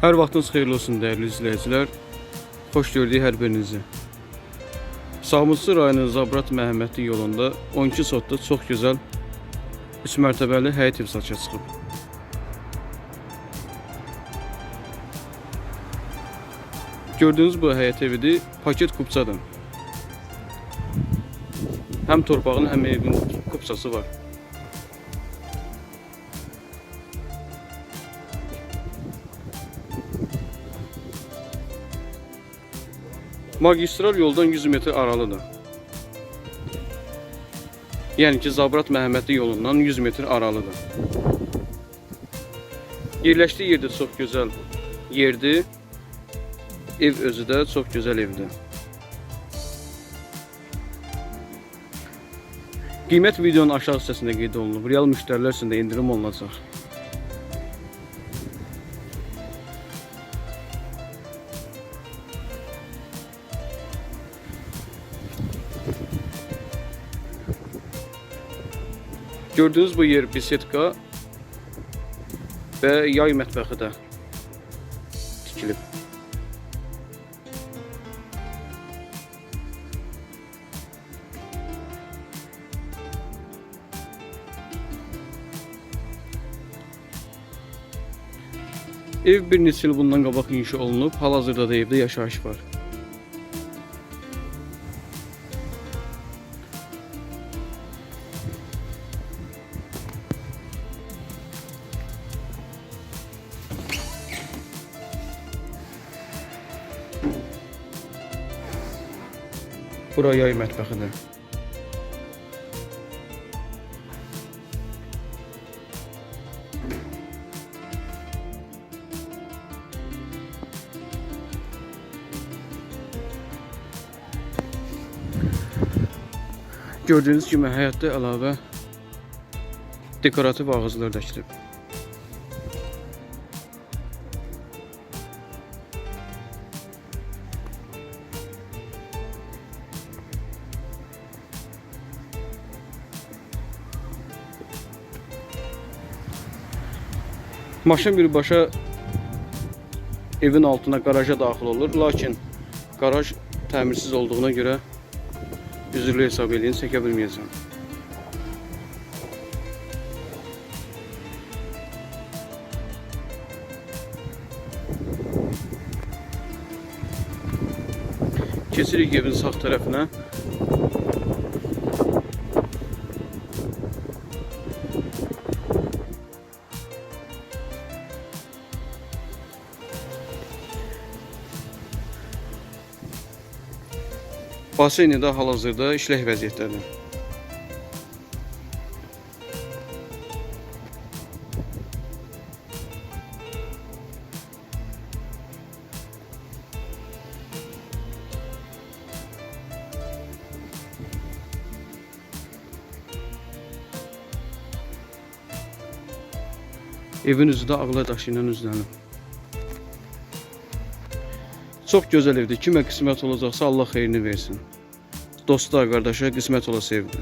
Hər vaxtınız xeyirli olsun dəyərli izləyicilər. Xoş gördük hər birinizi. Sağmızlı rayonu Zabrat Məhəmmədli yolunda 12 sotda çox gözəl 3 mərtəbəli həyət ev satışa çıxıb. Gördüğünüz bu həyət evidir, paket kupçadır. Həm torpağın, həm evin kupçası var. Magistral yoldan 100 metr aralıdır. Yəni ki, Zabrat Məhəmmədli yolundan 100 metr aralıdır. Yerləşdiyi yerdə çox gözəl yerdir. Ev özü də çox gözəl evdir. Qiymət videonun aşağı hissəsində qeyd olunub. Real müştərilər üçün də endirim olunacaq. Gördüğünüz bu yer bisetka və yay mətbəxi də tikilib. Ev bir neçə bundan qabaq inşa olunub, hal-hazırda da evdə yaşayış var. Bura yay mətbəxidir. Gördüğünüz kimi həyətdə əlavə dekorativ ağaclar da əkilib. Maşın birbaşa evin altına garaja daxil olur. Lakin garaj təmirsiz olduğuna görə üzürlü hesab edin, çəkə bilməyəcəm. Keçirik evin sağ tərəfinə. Baseyni də hal-hazırda işlək vəziyyətdədir. Evin üzü də ağla daşı ilə üzlənib. Çox gözəl evdir. Kimə qismət olacaqsa Allah xeyrini versin. Dosta, qardaşa qismət ola sevdi.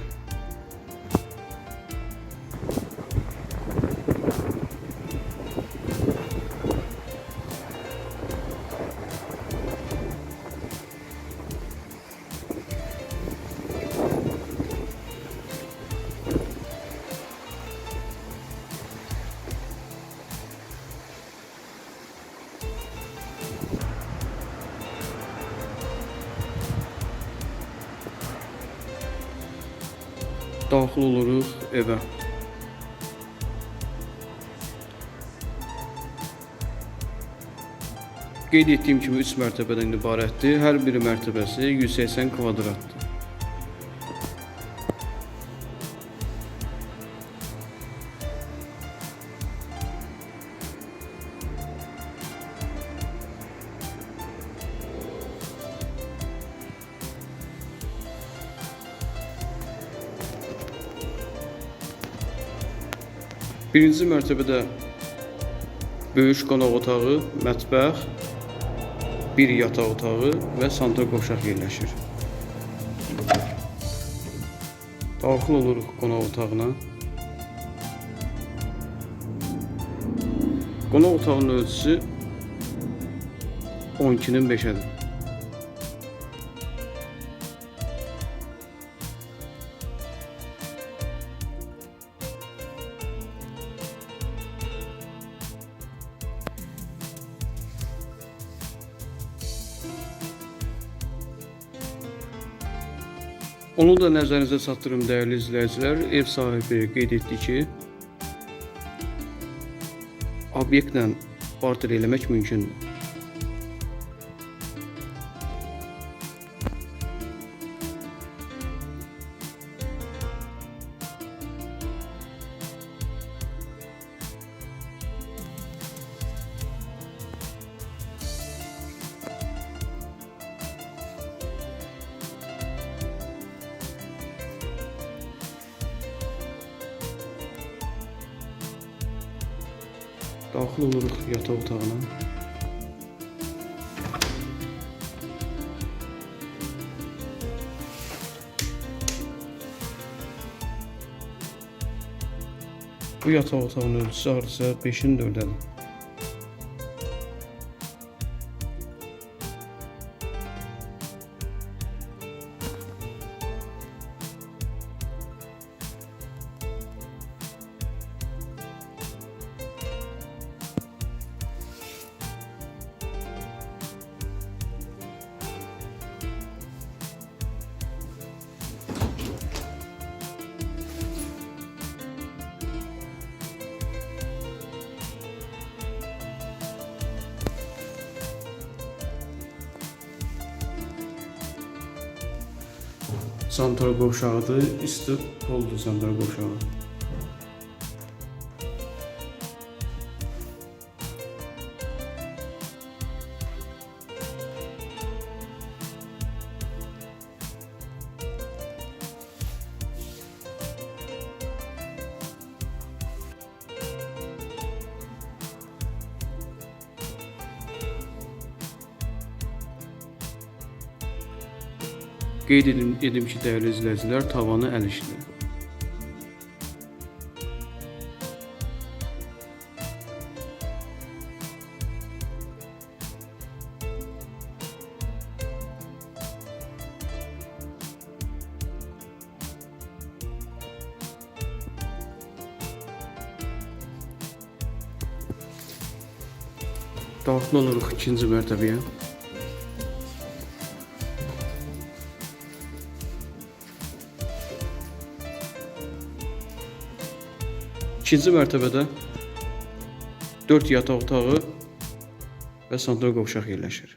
Daxil oluruq evə. Qeyd etdiyim kimi 3 mərtəbədən ibarətdir. Hər bir mərtəbəsi 180 kvadratdır. Birinci mərtəbədə böyük qonaq otağı, mətbəx, bir yataq otağı və santral qovşaq yerləşir. Daxil oluruq qonaq otağına. Qonaq otağının ölçüsü 12-nin 5-ədir. Onu da nəzərinizə çatdırım dəyərli izləyicilər. Ev sahibi qeyd etdi ki, obyektlə barter eləmək mümkündür. Daxil oluruq yataq otağına. Bu yataq otağının ölçüsü hardasa 5-in 4-dədir. Santral qovşağıdır, üstü poldur santral qovşağı. Qeyd edim, ki, dəyərli izləyicilər, tavanı əl işlidir. Daxil oluruq ikinci mərtəbəyə. İkinci mərtəbədə 4 yataq otağı və santral qovşaq yerləşir.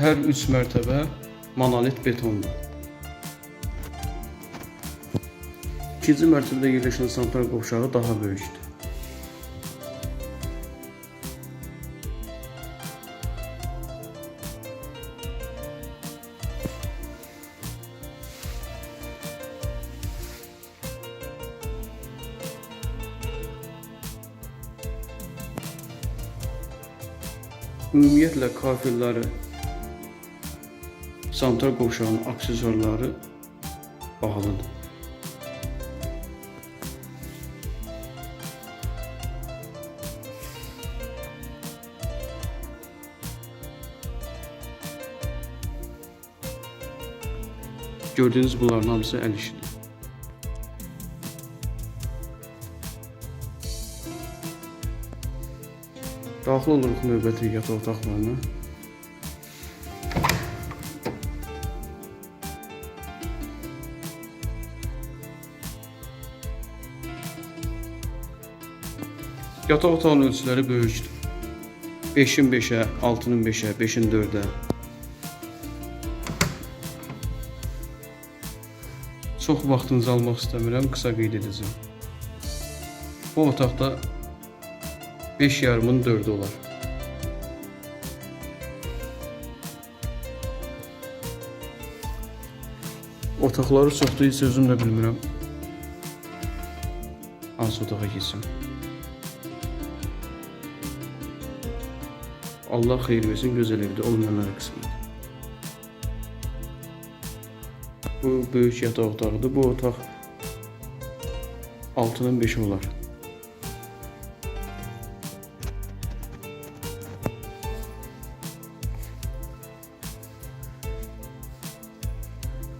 Hər 3 mərtəbə monolit betondur. İkinci mərtəbədə yerləşən santral qovşağı daha böyükdür. Ümumiyyətlə kafirləri Santral qovşağının aksesuarları bahalıdır. Gördüyünüz bunların hamısı əl işidir. Daxil oluruq növbəti yataq otaqlarına. Yataq otağının ölçüləri böyükdür. 5-in 5-ə, 6-nın 5-ə, 5-in 4-ə. Çox vaxtınızı almaq istəmirəm, qısa qeyd edəcəm. Bu otaqda 5 yarımın 4-ü olar. Otaqları çoxdur, heç özüm də bilmirəm. hansı otağa keçim. Allah xeyir versin, gözəl evdə olmayanlara qismət. Bu böyük yataq otağıdır. Bu otaq 6-dan 5 olar.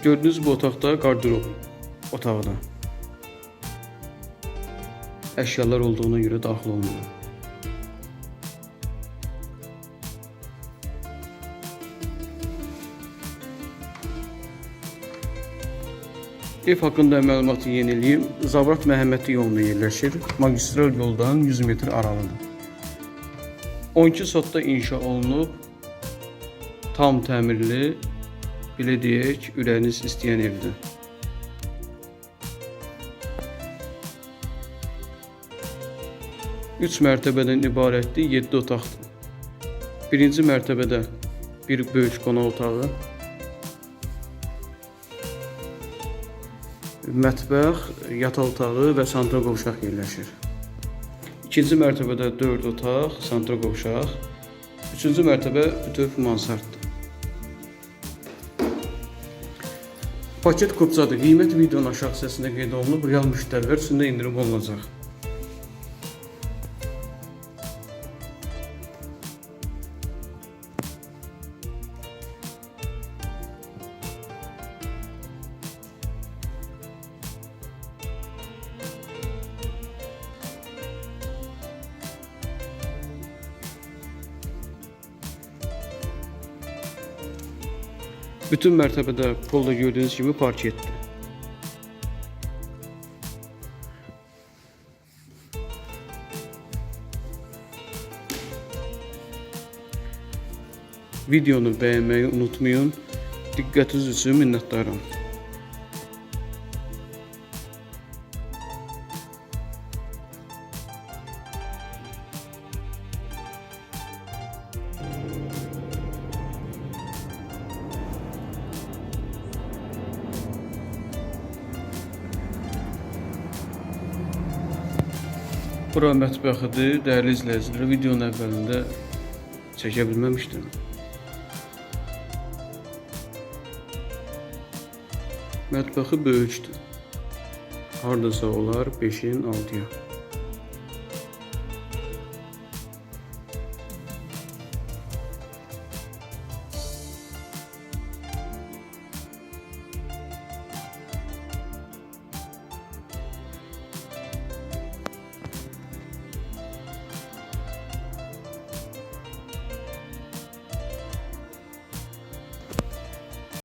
Gördüğünüz bu otaqda qardırob otağıdır. Əşyalar olduğuna görə daxil olmuyor. Ev haqqında məlumatı yeniləyim. Zabrat Məhəmmədi yolunda yerləşir. Magistral yoldan 100 metr aralıdır. 12 sotda inşa olunub. Tam təmirli, belə deyək, ürəyiniz istəyən evdir. Üç mərtəbədən ibarətdir, 7 otaqdır. Birinci mərtəbədə bir böyük qonaq otağı, mətbəx, yataq otağı və santral qovşaq yerləşir. İkinci mərtəbədə 4 otaq, santral qovşaq. Üçüncü mərtəbə bütöv mansarddır. Paket kupçadır. Qiymət videonun aşağı hissəsində qeyd olunub. Real müştərilər üçün də indirim olunacaq. Bütün mərtəbədə polda gördüyünüz kimi parketdir. Videonu bəyənməyi unutmayın. Diqqətiniz üçün minnətdaram. Bura mətbəxidir, dəyərli izləyicilər. Videonun əvvəlində çəkə bilməmişdim. Mətbəxi böyükdür. Hardasa olar 5-in 6-ya.